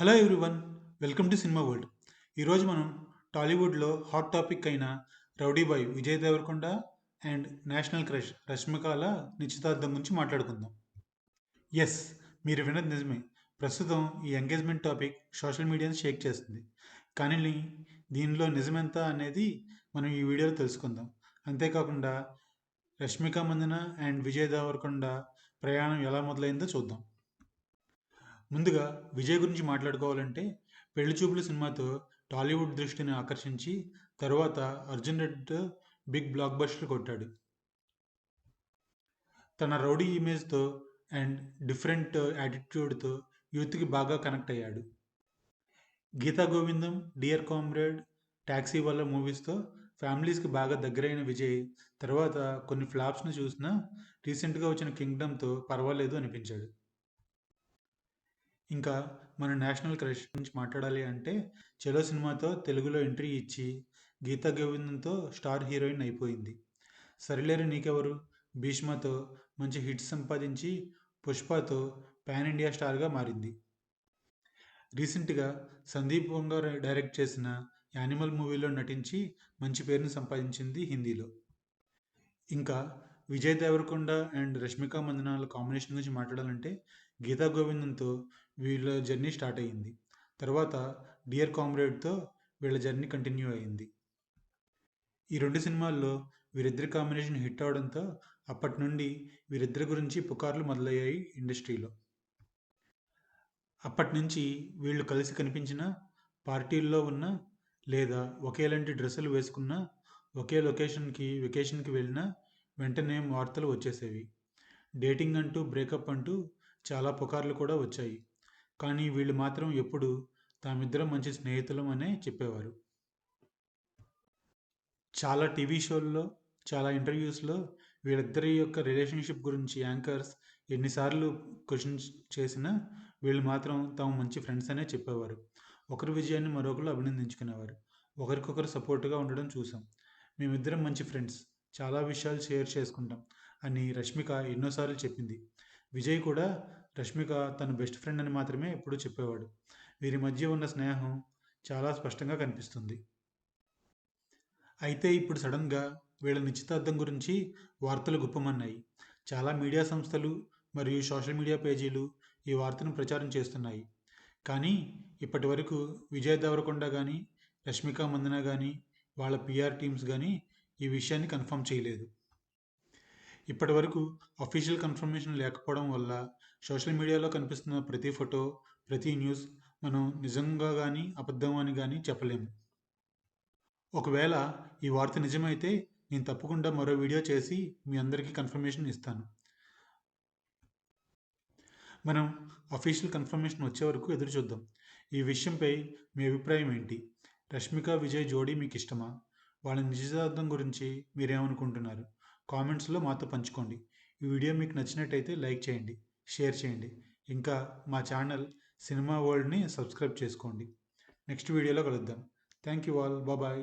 Hello everyone welcome to cinema world ఈరోజు మనం టాలీవుడ్లో హాట్ టాపిక్ అయిన rowdy boy Vijay Deverakonda and national crush రష్మికాల నిశ్చితార్థం గురించి మాట్లాడుకుందాం. ఎస్ మీరు విన్నది నిజమే. ప్రస్తుతం ఈ ఎంగేజ్మెంట్ టాపిక్ సోషల్ మీడియాని షేక్ చేస్తుంది. కానీ దీనిలో నిజమెంత అనేది మనం ఈ వీడియోలో తెలుసుకుందాం. అంతేకాకుండా రష్మిక మందన అండ్ విజయ్ దేవరకొండ ప్రయాణం ఎలా మొదలైందో చూద్దాం. ముందుగా విజయ్ గురించి మాట్లాడుకోవాలంటే పెళ్ళి చూపులు సినిమాతో టాలీవుడ్ దృష్టిని ఆకర్షించి తరువాత అర్జున్ రెడ్డితో బిగ్ బ్లాక్ బస్టర్ కొట్టాడు. తన రౌడీ ఇమేజ్తో అండ్ డిఫరెంట్ యాటిట్యూడ్తో యూత్కి బాగా కనెక్ట్ అయ్యాడు. Geetha Govindam dear comrade taxi వల్ల మూవీస్తో ఫ్యామిలీస్కి బాగా దగ్గరైన విజయ్ తర్వాత కొన్ని ఫ్లాప్స్ను చూసినా రీసెంట్గా వచ్చిన కింగ్డమ్తో పర్వాలేదు అనిపించాడు. ఇంకా మన నేషనల్ క్రష్ గురించి మాట్లాడాలి అంటే చలో సినిమాతో తెలుగులో ఎంట్రీ ఇచ్చి గీతా గోవిందంతో స్టార్ హీరోయిన్ అయిపోయింది. సరిలేరు నీకెవరు? భీష్మతో మంచి హిట్స్ సంపాదించి పుష్పతో పాన్ ఇండియా స్టార్గా మారింది. రీసెంట్గా సందీప్ వంగారు డైరెక్ట్ చేసిన యానిమల్ మూవీలో నటించి మంచి పేరును సంపాదించింది హిందీలో. ఇంకా విజయ్ దేవరకొండ అండ్ రష్మిక మందనాల కాంబినేషన్ గురించి మాట్లాడాలంటే గీతా గోవిందంతో వీళ్ళ జర్నీ స్టార్ట్ అయ్యింది. తర్వాత డియర్ కామ్రేడ్తో వీళ్ళ జర్నీ కంటిన్యూ అయ్యింది. ఈ రెండు సినిమాల్లో వీరిద్దరి కాంబినేషన్ హిట్ అవడంతో అప్పటి నుండి వీరిద్దరి గురించి పుకార్లు మొదలయ్యాయి ఇండస్ట్రీలో. అప్పటి నుంచి వీళ్ళు కలిసి కనిపించిన పార్టీల్లో ఉన్న లేదా ఒకేలాంటి డ్రెస్సులు వేసుకున్న ఒకే లొకేషన్కి వెకేషన్కి వెళ్ళినా వెంటనే వార్తలు వచ్చేసేవి. డేటింగ్ అంటూ బ్రేకప్ అంటూ చాలా పుకార్లు కూడా వచ్చాయి. కానీ వీళ్ళు మాత్రం ఎప్పుడు తామిద్దరం మంచి స్నేహితులం అనే చెప్పేవారు. చాలా టీవీ షోల్లో చాలా ఇంటర్వ్యూస్లో వీళ్ళిద్దరి యొక్క రిలేషన్షిప్ గురించి యాంకర్స్ ఎన్నిసార్లు క్వశ్చన్స్ చేసినా వీళ్ళు మాత్రం తాము మంచి ఫ్రెండ్స్ అనే చెప్పేవారు. ఒకరి విజయాన్ని మరొకరు అభినందించుకునేవారు. ఒకరికొకరు సపోర్ట్గా ఉండడం చూసాం. మేమిద్దరం మంచి ఫ్రెండ్స్. చాలా విషయాలు షేర్ చేసుకుంటాం అని రష్మిక ఎన్నోసార్లు చెప్పింది. విజయ్ కూడా రష్మిక తన బెస్ట్ ఫ్రెండ్ అని మాత్రమే ఎప్పుడూ చెప్పేవాడు. వీరి మధ్య ఉన్న స్నేహం చాలా స్పష్టంగా కనిపిస్తుంది. అయితే ఇప్పుడు సడన్గా వీళ్ళ నిశ్చితార్థం గురించి వార్తలు గుప్పమన్నాయి. చాలా మీడియా సంస్థలు మరియు సోషల్ మీడియా పేజీలు ఈ వార్తను ప్రచారం చేస్తున్నాయి. కానీ ఇప్పటి వరకు విజయ్ దేవరకొండ కానీ రష్మిక మందన కానీ వాళ్ళ పిఆర్ టీమ్స్ కానీ ఈ విషయాన్ని కన్ఫర్మ్ చేయలేదు. ఇప్పటి వరకు అఫీషియల్ కన్ఫర్మేషన్ లేకపోవడం వల్ల సోషల్ మీడియాలో కనిపిస్తున్న ప్రతి ఫోటో ప్రతి న్యూస్ మనం నిజంగా కానీ అబద్ధం అని కానీ చెప్పలేము. ఒకవేళ ఈ వార్త నిజమైతే నేను తప్పకుండా మరో వీడియో చేసి మీ అందరికీ కన్ఫర్మేషన్ ఇస్తాను. మనం అఫీషియల్ కన్ఫర్మేషన్ వచ్చే వరకు ఎదురు చూద్దాం. ఈ విషయంపై మీ అభిప్రాయం ఏంటి? రష్మిక విజయ్ జోడీ మీకు ఇష్టమా? వాళ్ళ నిశ్చితార్థం గురించి మీరేమనుకుంటున్నారు? కామెంట్స్లో మాతో పంచుకోండి. ఈ వీడియో మీకు నచ్చినట్టయితే లైక్ చేయండి షేర్ చేయండి. ఇంకా మా ఛానల్ సినిమా వరల్డ్ని సబ్స్క్రైబ్ చేసుకోండి. నెక్స్ట్ వీడియోలో కలుద్దాం. Thank you all. బాయ్